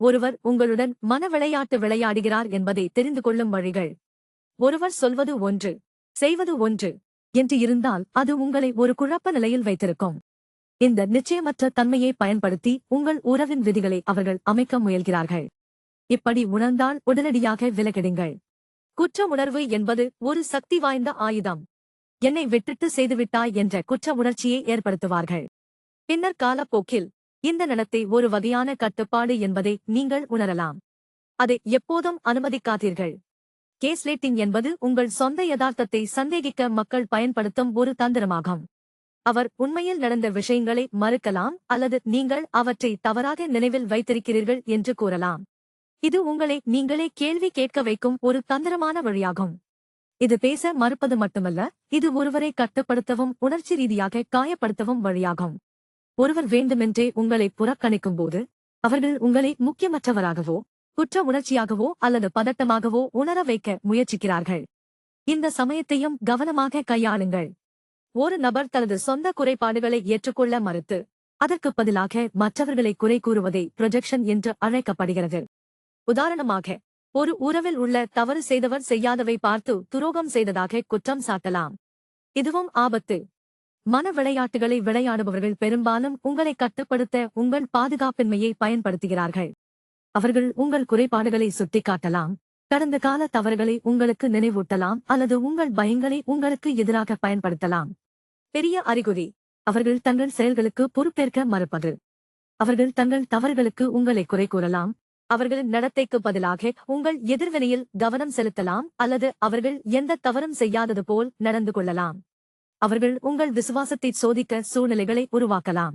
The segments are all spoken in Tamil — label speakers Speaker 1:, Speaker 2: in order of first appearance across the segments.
Speaker 1: ஒருவர் உங்களுடன் மன விளையாட்டு விளையாடுகிறார் என்பதை தெரிந்து கொள்ளும் வழிகள். ஒருவர் சொல்வது ஒன்று செய்வது ஒன்று என்று இருந்தால் அது உங்களை ஒரு குழப்ப நிலையில் வைத்திருக்கும். இந்த நிச்சயமற்ற தன்மையை பயன்படுத்தி உங்கள் உறவின் விதிகளை அவர்கள் அமைக்க முயல்கிறார்கள். இப்படி உணர்ந்தால் உடனடியாக விலகிடுங்கள். குற்ற உணர்வு என்பது ஒரு சக்தி வாய்ந்த ஆயுதம். என்னை விட்டுட்டு செய்துவிட்டாய் என்ற குற்ற உணர்ச்சியை ஏற்படுத்துவார்கள். பின்னர் காலப்போக்கில் இந்த நிலத்தை ஒரு வகையான கட்டுப்பாடு என்பதை நீங்கள் உணரலாம். அதை எப்போதும் அனுமதிக்காதீர்கள். கேஸ்லேட்டிங் என்பது உங்கள் சொந்த யதார்த்தத்தை சந்தேகிக்க மக்கள் பயன்படுத்தும் ஒரு தந்திரமாகும். அவர் உண்மையில் நடந்த விஷயங்களை மறுக்கலாம் அல்லது நீங்கள் அவற்றை தவறாக நினைவில் வைத்திருக்கிறீர்கள் என்று கூறலாம். இது உங்களை நீங்களே கேள்வி கேட்க வைக்கும் ஒரு தந்திரமான வழியாகும். இது பேச மறுப்பது மட்டுமல்ல இது ஒருவரை கட்டுப்படுத்தவும் உணர்ச்சி ரீதியாக காயப்படுத்தவும் வழியாகும். ஒருவர் வேண்டுமென்றே உங்களை புறக்கணிக்கும் போது அவர்கள் உங்களை முக்கியமற்றவராகவோ குற்ற உணர்ச்சியாகவோ அல்லது பதட்டமாகவோ உணர வைக்க முயற்சிக்கிறார்கள். இந்த சமயத்தையும் கவனமாக கையாளுங்கள். ஒரு நபர் தனது சொந்த குறைபாடுகளை ஏற்றுக்கொள்ள மறுத்து அதற்கு பதிலாக மற்றவர்களை குறை கூறுவதை ப்ரொஜெக்ஷன் என்று அழைக்கப்படுகிறது. உதாரணமாக ஒரு உறவில் உள்ள தவறு செய்தவர் செய்யாதவை பார்த்து துரோகம் செய்ததாக குற்றம் சாட்டலாம். இதுவும் ஆபத்து. மன விளையாட்டுகளை விளையாடுபவர்கள் பெரும்பாலும் உங்களை கட்டுப்படுத்த உங்கள் பாதுகாப்பின்மையை பயன்படுத்துகிறார்கள். அவர்கள் உங்கள் குறைபாடுகளை சுட்டிக்காட்டலாம். கடந்த கால தவறுகளை உங்களுக்கு நினைவூட்டலாம் அல்லது உங்கள் பயங்களை உங்களுக்கு எதிராக பயன்படுத்தலாம். பெரிய அறிகுறி அவர்கள் தங்கள் செயல்களுக்கு பொறுப்பேற்க மறுப்பது. அவர்கள் தங்கள் தவறுகளுக்கு உங்களை குறை கூறலாம். அவர்களின் நடத்தைக்கு பதிலாக உங்கள் எதிர்வினையில் கவனம் செலுத்தலாம் அல்லது அவர்கள் எந்த தவறும் செய்யாதது போல் நடந்து கொள்ளலாம். அவர்கள் உங்கள் விசுவாசத்தை சோதிக்க சூழ்நிலைகளை உருவாக்கலாம்.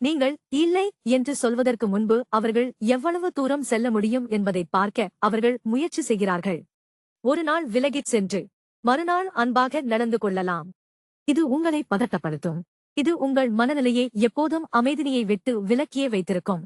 Speaker 1: நீங்கள் இல்லை என்று சொல்வதற்கு முன்பு அவர்கள் எவ்வளவு தூரம் செல்ல முடியும் என்பதை பார்க்க அவர்கள் முயற்சி செய்கிறார்கள். ஒரு நாள் விலகிச் சென்று மறுநாள் அன்பாக நடந்து கொள்ளலாம். இது உங்களை பதட்டப்படுத்தும். இது உங்கள் மனநிலையை எப்போதும் அமைதியை விட்டு விலக்கியே வைத்திருக்கும்.